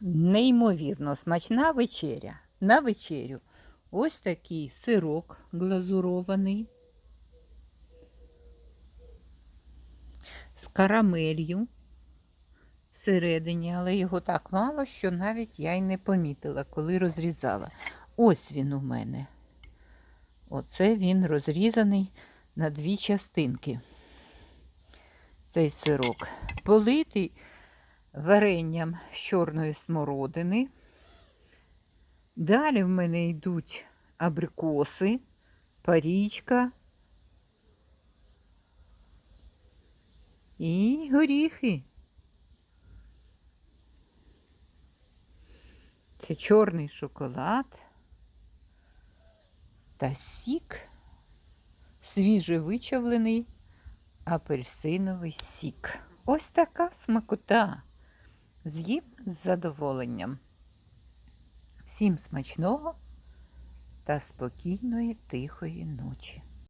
неймовірно смачна вечеря. На вечерю ось такий сирок глазурований з карамелью всередині, але його так мало, що навіть я й не помітила, коли розрізала. Ось він у мене. Оце він розрізаний на дві частинки. Цей сирок. Политий варенням з чорної смородини. Далі в мене йдуть абрикоси, парічка і горіхи. Це чорний шоколад та сік, свіже вичавлений апельсиновий сік. Ось така смакота. З'їм з задоволенням. Всім смачного та спокійної тихої ночі.